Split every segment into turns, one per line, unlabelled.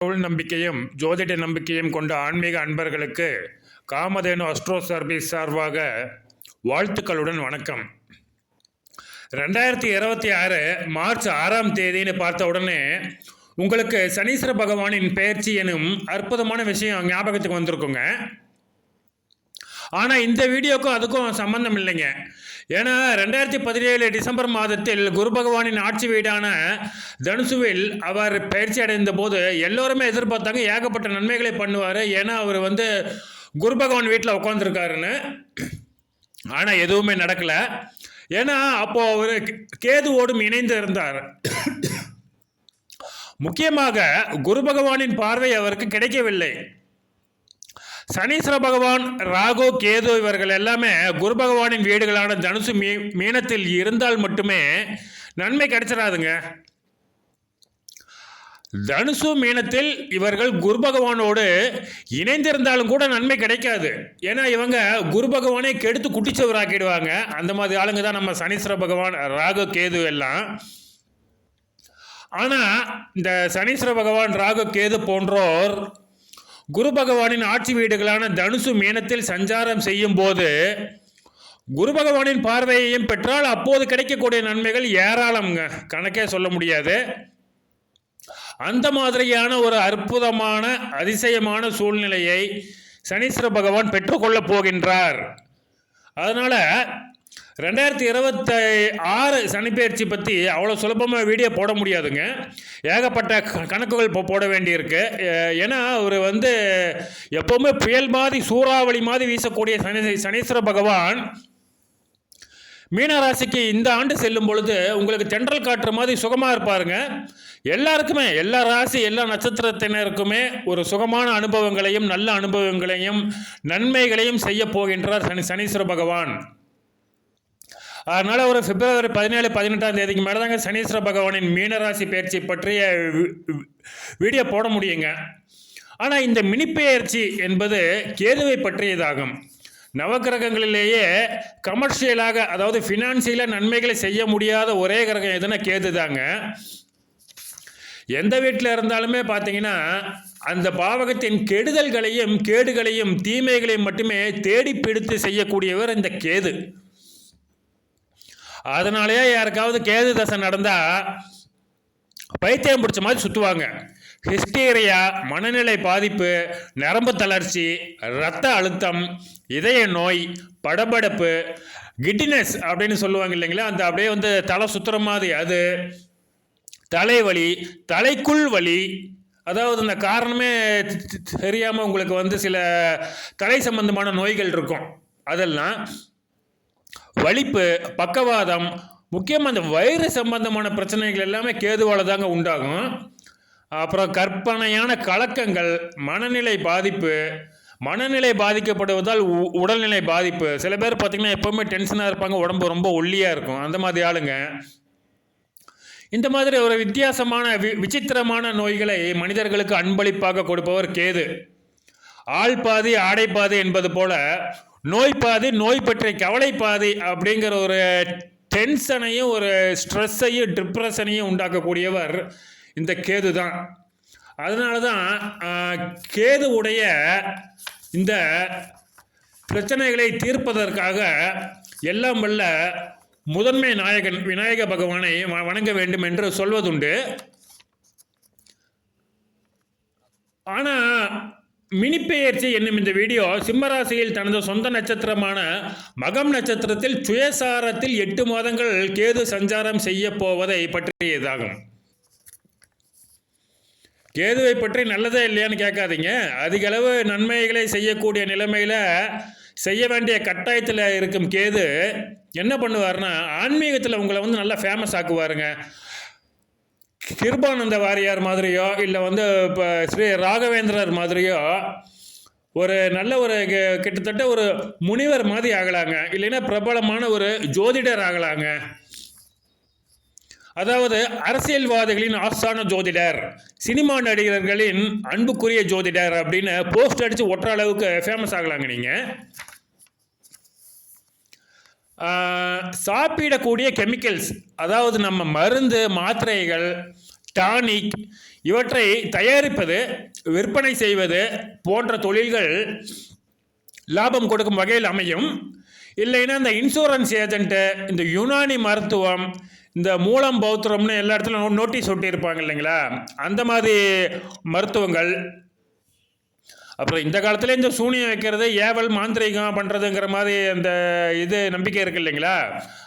கடவுள் நம்பிக்கையும் ஜோதிட நம்பிக்கையும் கொண்ட ஆன்மீக அன்பர்களுக்கு காமதேனு அஸ்ட்ரோ சர்வீஸ் சார்பாக வாழ்த்துக்களுடன் வணக்கம். ரெண்டாயிரத்தி இருபத்தி ஆறு மார்ச் ஆறாம் தேதின்னு பார்த்த உடனே உங்களுக்கு சனீஸ்வர பகவானின் பெயர்ச்சி எனும் அற்புதமான விஷயம் ஞாபகத்துக்கு வந்திருக்குங்க. ஆனால் இந்த வீடியோக்கும் அதுக்கும் சம்பந்தம் இல்லைங்க. ஏன்னா ரெண்டாயிரத்தி பதினேழு டிசம்பர் மாதத்தில் குரு பகவானின் ஆட்சி வீடான தனுசுவில் அவர் பயிற்சி அடைந்த போது எல்லோருமே எதிர்பார்த்தாங்க ஏகப்பட்ட நன்மைகளை பண்ணுவார். ஏன்னா அவர் வந்து குரு பகவான் வீட்டில் உட்காந்துருக்காருன்னு ஆனால் எதுவுமே நடக்கலை. ஏன்னா அப்போது அவர் கேதுவோடும் இணைந்து இருந்தார். முக்கியமாக குரு பகவானின் பார்வை அவருக்கு கிடைக்கவில்லை. சனீஸ்வர பகவான் ராகு கேது இவர்கள் எல்லாமே குரு பகவானின் வீடுகளான தனுசு மீ மீனத்தில் இருந்தால் மட்டுமே நன்மை கிடைச்சிடாதுங்க தனுசு மீனத்தில் இவர்கள் குரு பகவானோடு இணைந்திருந்தாலும் கூட நன்மை கிடைக்காது. ஏன்னா இவங்க குரு பகவானை கெடுத்து குட்டிச்சவராக்கிடுவாங்க. அந்த மாதிரி ஆளுங்க தான் நம்ம சனீஸ்வர பகவான் ராகு கேது எல்லாம். ஆனால் இந்த சனீஸ்வர பகவான் ராகு கேது போன்றோர் குரு பகவானின் ஆட்சி வீடுகளான தனுசு மீனத்தில் சஞ்சாரம் செய்யும் போது குரு பகவானின் பார்வையையும் பெற்றால் அப்போது கிடைக்கக்கூடிய நன்மைகள் ஏராளம்ங்க. கணக்கே சொல்ல முடியாது. அந்த மாதிரியான ஒரு அற்புதமான அதிசயமான சூழ்நிலையை சனீஸ்வர பகவான் பெற்றுக்கொள்ளப் போகின்றார். அதனால் ரெண்டாயிரத்தி இருபத்தி ஆறு சனிப்பெயர்ச்சி பற்றி அவ்வளோ சுலபமாக வீடியோ போட முடியாதுங்க. ஏகப்பட்ட க- கணக்குகள் இப்போ போட வேண்டியிருக்கு. ஏன்னா அவர் வந்து எப்போவுமே புயல் மாதிரி சூறாவளி மாதிரி வீசக்கூடிய சனி சனீஸ்வர பகவான் மீனராசிக்கு இந்த ஆண்டு செல்லும் பொழுது உங்களுக்கு தென்றல் காட்டுற மாதிரி சுகமாக இருப்பாருங்க. எல்லாருக்குமே எல்லா ராசி எல்லா நட்சத்திரத்தினருக்குமே ஒரு சுகமான அனுபவங்களையும் நல்ல அனுபவங்களையும் நன்மைகளையும் செய்ய போகின்றார் சனி சனீஸ்வர பகவான். அதனால் ஒரு பிப்ரவரி பதினேழு பதினெட்டாம் தேதிக்கு மேலே தாங்க சனீஸ்வர பகவானின் மீனராசி பயிற்சி பற்றிய வி- வீடியோ போட முடியுங்க. ஆனால் இந்த மினிப்பெயர்ச்சி என்பது கேதுவை பற்றியதாகும். நவக்கிரகங்களிலேயே கமர்ஷியலாக அதாவது ஃபினான்சியலாக நன்மைகளை செய்ய முடியாத ஒரே கிரகம் எதுனா கேது தாங்க எந்த வீட்டில் இருந்தாலுமே பார்த்தீங்கன்னா அந்த பாவகத்தின் கெடுதல்களையும் கேடுகளையும் தீமைகளையும் மட்டுமே தேடி பிடித்து செய்யக்கூடியவர் இந்த கேது. அதனாலேயே யாருக்காவது கேது தசை நடந்தா பைத்தியம் பிடிச்ச மாதிரி சுற்றுவாங்க ஹிஸ்டீரியா மனநிலை பாதிப்பு நரம்பு தளர்ச்சி இரத்த அழுத்தம் இதய நோய் படபடப்பு கிட்டினஸ் அப்படின்னு சொல்லுவாங்க இல்லைங்களா? அந்த அப்படியே வந்து தலை சுத்துற மாதிரி அது தலைவலி தலைக்குள் வலி. அதாவது இந்த காரணமே தெரியாமல் உங்களுக்கு வந்து சில தலை சம்பந்தமான நோய்கள் இருக்கும். அதெல்லாம் வலிப்பு பக்கவாதம் முக்கியமாக அந்த வயிறு சம்பந்தமான பிரச்சனைகள் எல்லாமே கேதுவால் தாங்க உண்டாகும். அப்புறம் கற்பனையான கலக்கங்கள் மனநிலை பாதிப்பு மனநிலை பாதிக்கப்படுவதால் உ- உடல்நிலை பாதிப்பு. சில பேர் பார்த்திங்கன்னா எப்போவுமே டென்ஷனாக இருப்பாங்க உடம்பு ரொம்ப ஒல்லியாக இருக்கும். அந்த மாதிரி ஆளுங்க. இந்த மாதிரி ஒரு வித்தியாசமான வி விசித்திரமான நோய்களை மனிதர்களுக்கு அன்பளிப்பாக கொடுப்பவர் கேது. ஆள் பாதி ஆடை பாதி என்பது போல நோய் பாதி நோய் பற்றிய கவலை பாதி அப்படிங்கிற ஒரு டென்ஷனையும் ஒரு ஸ்ட்ரெஸ்ஸையும் டிப்ரெஷனையும் உண்டாக்கக்கூடியவர் இந்த கேது தான். அதனால தான் கேது உடைய இந்த பிரச்சனைகளை தீர்ப்பதற்காக எல்லாம் வல்ல முதன்மை நாயகன் விநாயக பகவானை வ- வணங்க வேண்டும் என்று சொல்வதுண்டு. ஆனால் மினிப்பெயர்ச்சி என்னும் இந்த வீடியோ சிம்மராசியில் தனது சொந்த நட்சத்திரமான மகம் நட்சத்திரத்தில் சுயசாரத்தில் எட்டு மாதங்கள் கேது சஞ்சாரம் செய்ய போவதை பற்றியதாகும். கேதுவை பற்றி நல்லதே இல்லையான்னு கேட்காதீங்க. அதிக அளவு நன்மைகளை செய்யக்கூடிய நிலைமையில் செய்ய வேண்டிய கட்டாயத்தில் இருக்கும் கேது என்ன பண்ணுவார்னா ஆன்மீகத்தில் உங்களை வந்து நல்லா ஃபேமஸ் ஆக்குவாருங்க. கிருபானந்த வாரியார் மாதிரியோ இல்லை வந்து இப்போ ஸ்ரீ ராகவேந்திரர் மாதிரியோ ஒரு நல்ல ஒரு கிட்டத்தட்ட ஒரு முனிவர் மாதிரி ஆகலாங்க. இல்லைன்னா பிரபலமான ஒரு ஜோதிடர் ஆகலாங்க. அதாவது அரசியல்வாதிகளின் ஆஸ்தான ஜோதிடர் சினிமா நடிகர்களின் அன்புக்குரிய ஜோதிடர் அப்படின்னு போஸ்ட் அடித்து ஒட்டுற அளவுக்கு ஃபேமஸ் ஆகலாங்க நீங்கள் சாப்பிடக்கூடிய கெமிக்கல்ஸ் அதாவது நம்ம மருந்து மாத்திரைகள் டானிக் இவற்றை தயாரிப்பது விற்பனை செய்வது போன்ற தொழில்கள் லாபம் கொடுக்கும் வகையில் அமையும். இல்லைன்னா இந்த இன்சூரன்ஸ் ஏஜென்ட்டு இந்த யுனானி மருத்துவம் இந்த மூலம் பௌத்திரம்னு எல்லா இடத்துலையும் நோட்டீஸ் ஒட்டியிருப்பாங்க இல்லைங்களா? அந்த மாதிரி மருத்துவங்கள் அப்புறம் இந்த காலத்தில் இந்த சூனியம் வைக்கிறது ஏவல் மாந்திரிகம் பண்ணுறதுங்கிற மாதிரி அந்த இது நம்பிக்கை இருக்கு இல்லைங்களா?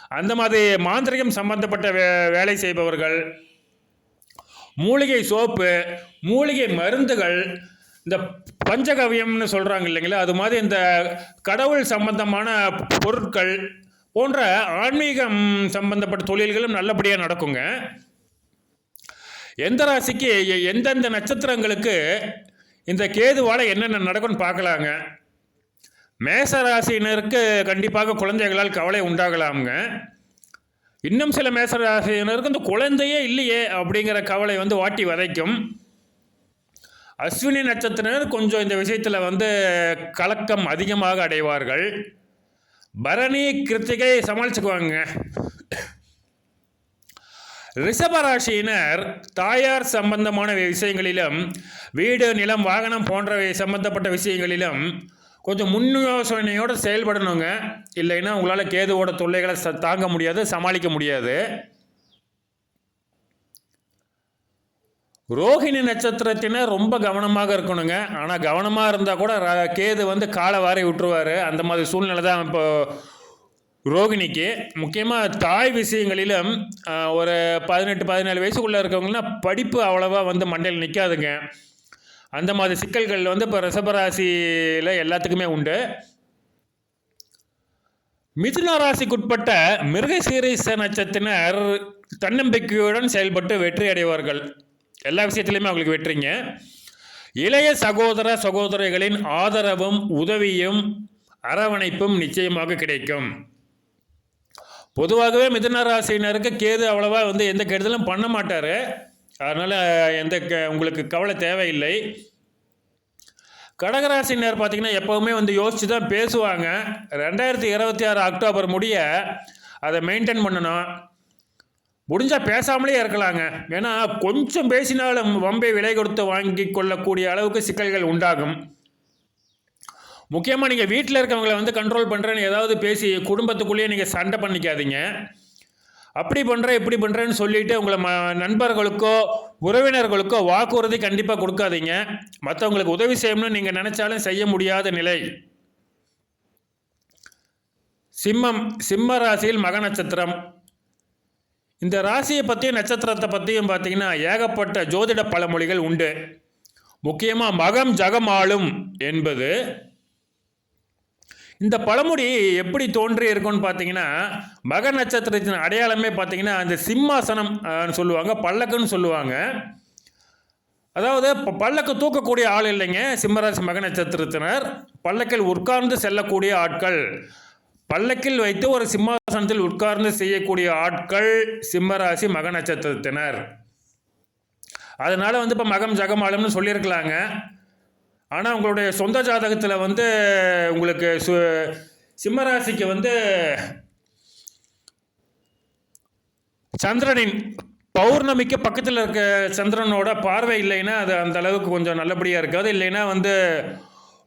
அந்த மாதிரி மாந்திரிகம் சம்பந்தப்பட்ட வே வேலை செய்பவர்கள் மூலிகை சோப்பு மூலிகை மருந்துகள் இந்த பஞ்சகவியம்னு சொல்கிறாங்க இல்லைங்களா? அது மாதிரி இந்த கடவுள் சம்பந்தமான பொருட்கள் போன்ற ஆன்மீகம் சம்பந்தப்பட்ட தொழில்களும் நல்லபடியாக நடக்குங்க. எந்த ராசிக்கு எ- எந்தெந்த நட்சத்திரங்களுக்கு இந்த கேதுவால் என்னென்ன நடக்கும்னு பார்க்கலாங்க. மேச ராசியினருக்கு கண்டிப்பாக குழந்தைகளால் கவலை உண்டாகலாமுங்க. இன்னும் சில மேச ராசியினருக்கு இந்த குழந்தையே இல்லையே அப்படிங்கிற கவலை வந்து வாட்டி வதைக்கும். அஸ்வினி நட்சத்திரர் கொஞ்சம் இந்த விஷயத்தில் வந்து கலக்கம் அதிகமாக அடைவார்கள். பரணி கிருத்திகை சமாளிச்சுக்குவாங்க. ரிஷபராசியினர் தாயார் சம்பந்தமான விஷயங்களிலும் வீடு நிலம் வாகனம் போன்றவை சம்பந்தப்பட்ட விஷயங்களிலும் கொஞ்சம் முன் யோசனையோடு செயல்படணுங்க. இல்லைன்னா உங்களால் கேதுவோட தொல்லைகளை ச- தாங்க முடியாது சமாளிக்க முடியாது. ரோஹிணி நட்சத்திரத்தினர் ரொம்ப கவனமாக இருக்கணுங்க. ஆனால் கவனமாக இருந்தால் கூட ர- கேது வந்து காலை வாரி விட்டுருவார். அந்த மாதிரி சூழ்நிலை தான் இப்போ ரோகிணிக்கு முக்கியமாக தாய் விஷயங்களிலும் ஒரு பதினெட்டு பதினேழு வயசுக்குள்ளே இருக்கவங்கன்னா படிப்பு அவ்வளோவா வந்து மண்டையில் நிற்காதுங்க அந்த மாதிரி சிக்கல்கள் வந்து இப்போ ரிஷபராசியில் எல்லாத்துக்குமே உண்டு. மிதுன ராசிக்குட்பட்ட மிருகசீரிச நட்சத்தினர் தன்னம்பிக்கையுடன் செயல்பட்டு வெற்றி அடைவார்கள். எல்லா விஷயத்துலையுமே அவங்களுக்கு வெற்றிங்க. இளைய சகோதர சகோதரிகளின் ஆதரவும் உதவியும் அரவணைப்பும் நிச்சயமாக கிடைக்கும். பொதுவாகவே மிதன ராசினருக்கு கேது அவ்வளவா வந்து எந்த கெடுதலும் பண்ண மாட்டார். அதனால் எந்த க- உங்களுக்கு கவலை தேவையில்லை. கடகராசினர் பார்த்தீங்கன்னா எப்போவுமே வந்து யோசித்து தான் பேசுவாங்க. ரெண்டாயிரத்தி இருபத்தி ஆறு அக்டோபர் முடிய அதை மெயின்டைன் பண்ணணும். முடிஞ்சால் பேசாமலே இருக்கலாங்க. ஏன்னா கொஞ்சம் பேசினாலும் வம்பை விலை கொடுத்து வாங்கி கொள்ளக்கூடிய அளவுக்கு சிக்கல்கள் உண்டாகும். முக்கியமாக நீங்கள் வீட்டில் இருக்கவங்களை வந்து கண்ட்ரோல் பண்ணுறேன்னு ஏதாவது பேசி குடும்பத்துக்குள்ளேயே நீங்கள் சண்டை பண்ணிக்காதீங்க. அப்படி பண்ணுறேன் இப்படி பண்ணுறேன்னு சொல்லிட்டு உங்களை ம நண்பர்களுக்கோ உறவினர்களுக்கோ வாக்குறுதி கண்டிப்பாக கொடுக்காதீங்க. மற்றவங்களுக்கு உதவி செய்யணும்னு நீங்கள் நினச்சாலும் செய்ய முடியாத நிலை. சிம்மம் சிம்ம ராசியில் மக நட்சத்திரம். இந்த ராசியை பற்றியும் நட்சத்திரத்தை பற்றியும் பார்த்தீங்கன்னா ஏகப்பட்ட ஜோதிட பழமொழிகள் உண்டு. முக்கியமாக மகம் ஜகமாலும் என்பது இந்த பழமொழி எப்படி தோன்றி இருக்கும்னு பார்த்தீங்கன்னா மக நட்சத்திரத்தின் அடையாளமே பார்த்தீங்கன்னா அந்த சிம்மாசனம் சொல்லுவாங்க பல்லக்குன்னு சொல்லுவாங்க. அதாவது இப்போ பல்லக்கு தூக்கக்கூடிய ஆள் இல்லைங்க சிம்மராசி மக நட்சத்திரத்தினர். பல்லக்கில் உட்கார்ந்து செல்லக்கூடிய ஆட்கள். பல்லக்கில் வைத்து ஒரு சிம்மாசனத்தில் உட்கார்ந்து செய்யக்கூடிய ஆட்கள் சிம்மராசி மக நட்சத்திரத்தினர். அதனால வந்து இப்போ மகம் ஜகமாலம்னு சொல்லியிருக்கலாங்க. ஆனால் உங்களுடைய சொந்த ஜாதகத்தில் வந்து உங்களுக்கு சு சிம்மராசிக்கு வந்து சந்திரனின் பௌர்ணமிக்கு பக்கத்தில் இருக்க சந்திரனோட பார்வை இல்லைன்னா அது அந்த அளவுக்கு கொஞ்சம் நல்லபடியாக இருக்காது. இல்லைன்னா வந்து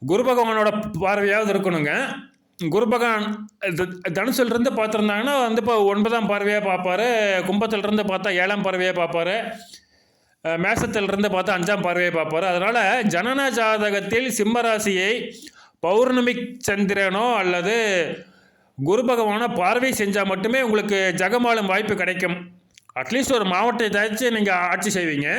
குரு பகவானோட பார்வையாவது இருக்கணுங்க. குரு பகவான் த- பார்த்துருந்தாங்கன்னா வந்து இப்போ ஒன்பதாம் பார்வையாக பார்ப்பாரு. கும்பத்திலிருந்து பார்த்தா ஏழாம் பார்வையாக பார்ப்பாரு. மேசத்திலிருந்து பார்த்து அஞ்சாம் பார்வையை பார்ப்பார். அதனால் ஜனன ஜாதகத்தில் சிம்மராசியை பௌர்ணமி சந்திரனோ அல்லது குரு பகவானோ பார்வை செஞ்சால் மட்டுமே உங்களுக்கு ஜகமாலும் வாய்ப்பு கிடைக்கும். அட்லீஸ்ட் ஒரு மாவட்டத்தாச்சும் நீங்கள் ஆட்சி செய்வீங்க.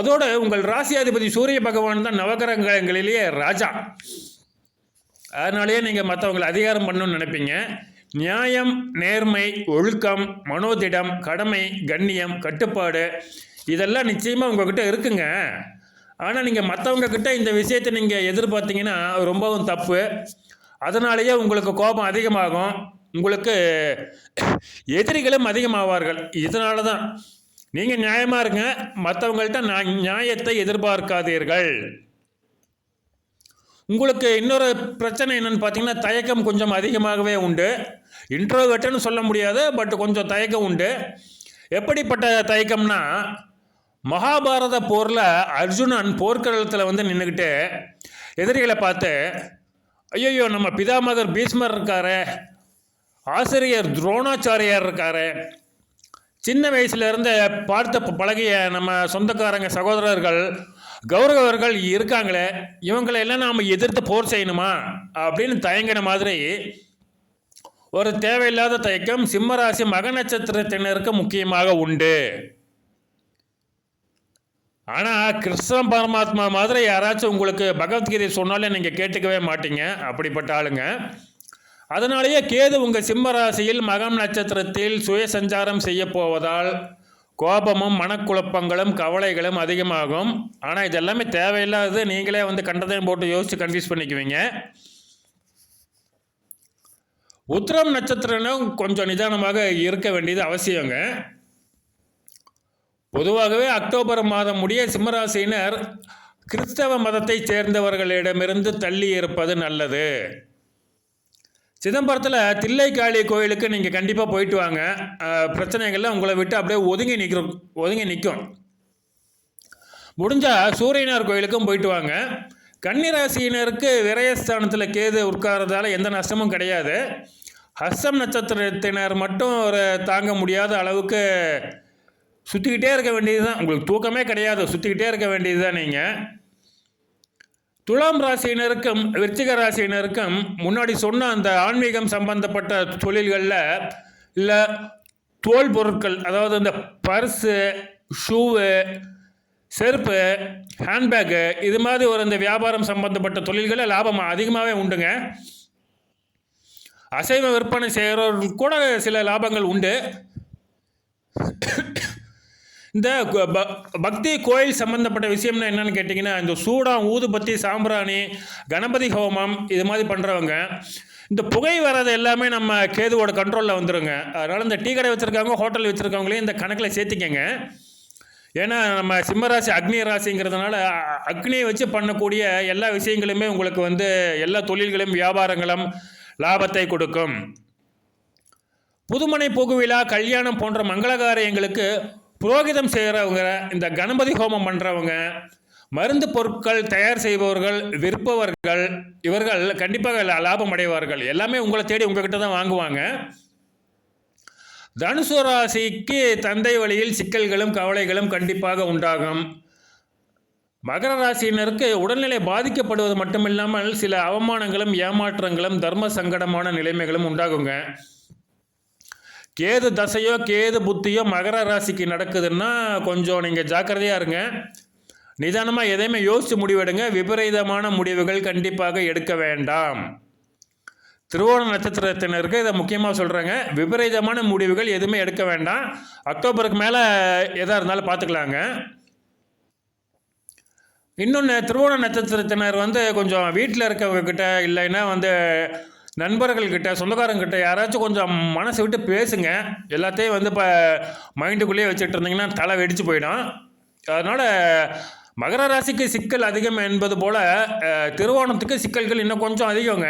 அதோடு உங்கள் ராசியாதிபதி சூரிய பகவான் தான் நவகிரகங்களிலேயே ராஜா. அதனாலேயே நீங்கள் மற்றவங்களை அதிகாரம் பண்ணணும்னு நினைப்பீங்க. நியாயம் நேர்மை ஒழுக்கம் மனோதிடம் கடமை கண்ணியம் கட்டுப்பாடு இதெல்லாம் நிச்சயமாக உங்ககிட்ட இருக்குங்க. ஆனால் நீங்கள் மற்றவங்க கிட்ட இந்த விஷயத்தை நீங்கள் எதிர்பார்த்தீங்கன்னா ரொம்பவும் தப்பு. அதனாலேயே உங்களுக்கு கோபம் அதிகமாகும். உங்களுக்கு எதிரிகளும் அதிகமாவார்கள். இதனால தான் நீங்கள் நியாயமாக இருங்க. மற்றவங்கள்ட்ட நான் நியாயத்தை எதிர்பார்க்காதீர்கள். உங்களுக்கு இன்னொரு பிரச்சனை என்னன்னு பார்த்தீங்கன்னா தயக்கம் கொஞ்சம் அதிகமாகவே உண்டு. இன்ட்ரோவெட்டுன்னு சொல்ல முடியாது பட் கொஞ்சம் தயக்கம் உண்டு. எப்படிப்பட்ட தயக்கம்னா மகாபாரத போரில் அர்ஜுனன் போர்க்களத்தில் வந்து நின்றுக்கிட்டு எதிரிகளை பார்த்து ஐயோ நம்ம பிதாமகர் பீஷ்மர் இருக்காரு ஆசிரியர் துரோணாச்சாரியார் இருக்காரு. சின்ன வயசுலேருந்து பார்த்த பழகிய நம்ம சொந்தக்காரங்க சகோதரர்கள் கௌரவர்கள் இருக்காங்களே இவங்களை எல்லாம் நாம் எதிர்த்து போர் செய்யணுமா? அப்படின்னு தயங்கின மாதிரி ஒரு தேவையில்லாத தயக்கம் சிம்மராசி மக நட்சத்திரத்தினருக்கு முக்கியமாக உண்டு. ஆனால் கிருஷ்ண பரமாத்மா மாதிரி யாராச்சும் உங்களுக்கு பகவத்கீதை சொன்னாலே நீங்கள் கேட்டுக்கவே மாட்டீங்க அப்படிப்பட்ட ஆளுங்க. அதனாலேயே கேது உங்கள் சிம்ம ராசியில் மகம் நட்சத்திரத்தில் சுய சஞ்சாரம் செய்ய போவதால் கோபமும் மனக்குழப்பங்களும் கவலைகளும் அதிகமாகும். ஆனால் இது எல்லாமே தேவையில்லாதது நீங்களே வந்து கண்டதையும் போட்டு யோசித்து கன்ஃபியூஸ் பண்ணிக்குவீங்க. உத்திரம் நட்சத்திரம் கொஞ்சம் நிதானமாக இருக்க வேண்டியது அவசியங்க. பொதுவாகவே அக்டோபர் மாதம் முடிய சிம்மராசினர் கிறிஸ்தவ மதத்தைச் சேர்ந்தவர்களிடமிருந்து தள்ளி இருப்பது நல்லது. சிதம்பரத்தில் தில்லைக்காளி கோயிலுக்கு நீங்கள் கண்டிப்பாக போயிட்டு வாங்க. பிரச்சனைகள்லாம் உங்களை விட்டு அப்படியே ஒதுங்கி நிற்கும் ஒதுங்கி நிற்கும் முடிஞ்சால் சூரியனார் கோயிலுக்கும் போயிட்டு வாங்க. கன்னிராசியினருக்கு விரயஸ்தானத்தில் கேது உட்கார்றதால எந்த நஷ்டமும் கிடையாது. ஹஸ்தம் நட்சத்திரத்தினர் மட்டும் ஒரு தாங்க முடியாத அளவுக்கு சுற்றிக்கிட்டே இருக்க வேண்டியது தான் உங்களுக்கு தூக்கமே கிடையாது. சுற்றிக்கிட்டே இருக்க வேண்டியது தான் நீங்கள் துலாம் ராசியினருக்கும் விருச்சிக ராசியினருக்கும் முன்னாடி சொன்ன அந்த ஆன்மீகம் சம்பந்தப்பட்ட தொழில்களில் இல்லை தோல் பொருட்கள் அதாவது இந்த பர்ஸு ஷூவு செருப்பு ஹேண்ட்பேக்கு இது மாதிரி ஒரு இந்த வியாபாரம் சம்பந்தப்பட்ட தொழில்களில் லாபம் அதிகமாகவே உண்டுங்க. அசைவ விற்பனை செய்கிறவர்கள் கூட சில லாபங்கள் உண்டு. இந்த ப- பக்தி கோயில் சம்பந்தப்பட்ட விஷயம்னா என்னன்னு கேட்டிங்கன்னா இந்த சூடம் ஊதுபத்தி சாம்பிராணி கணபதி ஹோமம் இது மாதிரி பண்ணுறவங்க இந்த புகை வர்றது எல்லாமே நம்ம கேதுவோட கண்ட்ரோலில் வந்துடுங்க அதனால் இந்த டீ கடை வச்சுருக்கவங்க ஹோட்டல் வச்சுருக்கவங்களையும் இந்த கணக்கில் சேர்த்திக்கங்க. ஏன்னா நம்ம சிம்மராசி அக்னி ராசிங்கிறதுனால அக்னியை வச்சு பண்ணக்கூடிய எல்லா விஷயங்களுமே உங்களுக்கு வந்து எல்லா தொழில்களும் வியாபாரங்களும் லாபத்தை கொடுக்கும். புதுமனை புகுவிழா கல்யாணம் போன்ற மங்கள காரியங்களுக்கு புரோகிதம் செய்கிறவங்க இந்த கணபதி ஹோமம் பண்ணுறவங்க மருந்து பொருட்கள் தயார் செய்பவர்கள் விற்பவர்கள் இவர்கள் கண்டிப்பாக லாபம் அடைவார்கள். எல்லாமே உங்களை தேடி உங்ககிட்ட தான் வாங்குவாங்க. தனுசு ராசிக்கு தந்தை வழியில் சிக்கல்களும் கவலைகளும் கண்டிப்பாக உண்டாகும். மகர ராசியினருக்கு உடல்நிலை பாதிக்கப்படுவது மட்டுமில்லாமல் சில அவமானங்களும் ஏமாற்றங்களும் தர்ம சங்கடமான நிலைமைகளும் உண்டாகுங்க. கேது தசையோ கேது புத்தியோ மகர ராசிக்கு நடக்குதுன்னா கொஞ்சம் நீங்கள் ஜாக்கிரதையாக இருங்க. நிதானமாக எதையுமே யோசித்து முடிவெடுங்க. விபரீதமான முடிவுகள் கண்டிப்பாக எடுக்க வேண்டாம். திருவோண நட்சத்திரத்தினருக்கு இதை முக்கியமாக சொல்கிறேங்க விபரீதமான முடிவுகள் எதுவுமே எடுக்க வேண்டாம். அக்டோபருக்கு மேலே எதாக இருந்தாலும் பார்த்துக்கலாங்க இன்னொன்று திருவோண நட்சத்திரத்தினர் வந்து கொஞ்சம் வீட்டில் இருக்கவங்க கிட்ட இல்லைன்னா வந்து நண்பர்கள்கிட்ட சொந்தக்காரங்கிட்ட யாராச்சும் கொஞ்சம் மனசு விட்டு பேசுங்க. எல்லாத்தையும் வந்து இப்போ மைண்டுக்குள்ளேயே வச்சுட்டு இருந்தீங்கன்னா தலை வெடிச்சு போயிடும். அதனால் மகர ராசிக்கு சிக்கல் அதிகம் என்பது போல் திருவோணத்துக்கு சிக்கல்கள் இன்னும் கொஞ்சம் அதிகங்க.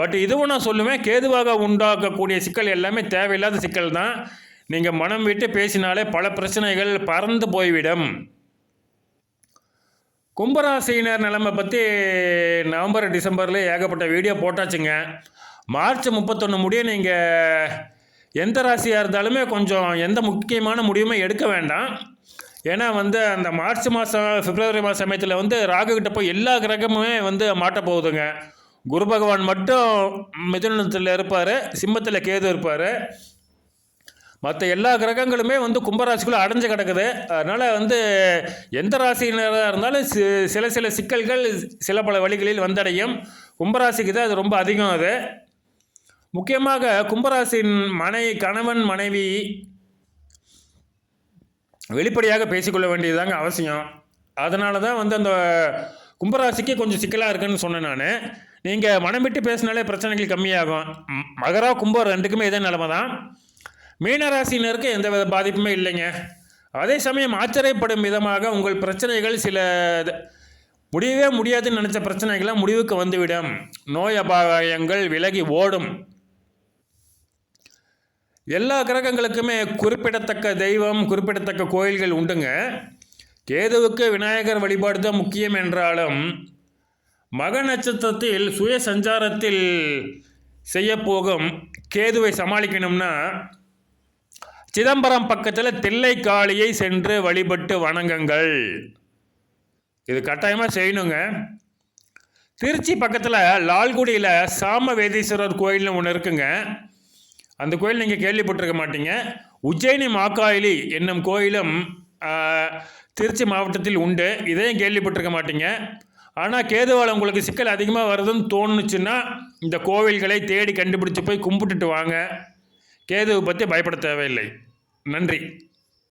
பட் இதுவும் நான் சொல்லுவேன் கேதுவாக உண்டாக்கக்கூடிய சிக்கல் எல்லாமே தேவையில்லாத சிக்கல் தான் நீங்கள் மனம் விட்டு பேசினாலே பல பிரச்சனைகள் பறந்து போய்விடும். கும்பராசியினர் நிலைமை பற்றி நவம்பர் டிசம்பரில் ஏகப்பட்ட வீடியோ போட்டாச்சுங்க. மார்ச் முப்பத்தொன்று முடிய நீங்கள் எந்த ராசியாக இருந்தாலுமே கொஞ்சம் எந்த முக்கியமான முடிவுமே எடுக்க வேண்டாம். ஏன்னா வந்து அந்த மார்ச் மாதம் பிப்ரவரி மாதம் சமயத்தில் வந்து ராகுகிட்ட போய் எல்லா கிரகமுமே வந்து மாட்ட போகுதுங்க. குரு பகவான் மட்டும் மிதுனத்தில் இருப்பார் சிம்மத்தில் கேது இருப்பார். மற்ற எல்லா கிரகங்களுமே வந்து கும்பராசிக்குள்ளே அடைஞ்சு கிடக்குது. அதனால் வந்து எந்த ராசியினராக இருந்தாலும் சில சில சிக்கல்கள் சில பல வழிகளில் வந்தடையும். கும்பராசிக்கு தான் அது ரொம்ப அதிகம் அது. முக்கியமாக கும்பராசின் மனை கணவன் மனைவி வெளிப்படையாக பேசிக்கொள்ள வேண்டியதுதாங்க அவசியம். அதனால தான் வந்து அந்த கும்பராசிக்கு கொஞ்சம் சிக்கலாக இருக்குன்னு சொன்னேன் நான். நீங்கள் மனம் விட்டு பேசினாலே பிரச்சனைகள் கம்மியாகும். மகரா கும்பம் ரெண்டுக்குமே இதே நிலமை தான். மீனராசினருக்கு எந்தவித பாதிப்புமே இல்லைங்க. அதே சமயம் ஆச்சரியப்படும் விதமாக உங்கள் பிரச்சனைகள் சில முடியவே முடியாதுன்னு நினச்ச பிரச்சனைகள்லாம் முடிவுக்கு வந்துவிடும். நோய் அபாயங்கள் விலகி ஓடும். எல்லா கிரகங்களுக்குமே குறிப்பிடத்தக்க தெய்வம் குறிப்பிடத்தக்க கோயில்கள் உண்டுங்க. கேதுவுக்கு விநாயகர் வழிபாடு தான் முக்கியம் என்றாலும் மக நட்சத்திரத்தில் சுய சஞ்சாரத்தில் செய்யப்போகும் கேதுவை சமாளிக்கணும்னா சிதம்பரம் பக்கத்தில் தில்லை காளியை சென்று வழிபட்டு வணங்குங்கள். இது கட்டாயமாக செய்யணுங்க. திருச்சி பக்கத்தில் லால்குடியில் சாம வேதீஸ்வரர் கோயில்னு ஒன்று இருக்குங்க. அந்த கோயில் நீங்கள் கேள்விப்பட்டிருக்க மாட்டீங்க. உஜ்ஜயினி மாக்காயிலி என்னும் கோயிலும் திருச்சி மாவட்டத்தில் உண்டு. இதையும் கேள்விப்பட்டிருக்க மாட்டீங்க. ஆனால் கேதுவால் உங்களுக்கு சிக்கல் அதிகமாக வருதுன்னு தோணுச்சுன்னா இந்த கோவில்களை தேடி கண்டுபிடிச்சு போய் கும்பிட்டுட்டு வாங்க. கேதுவை பற்றி பயப்பட தேவையில்லை நன்றி.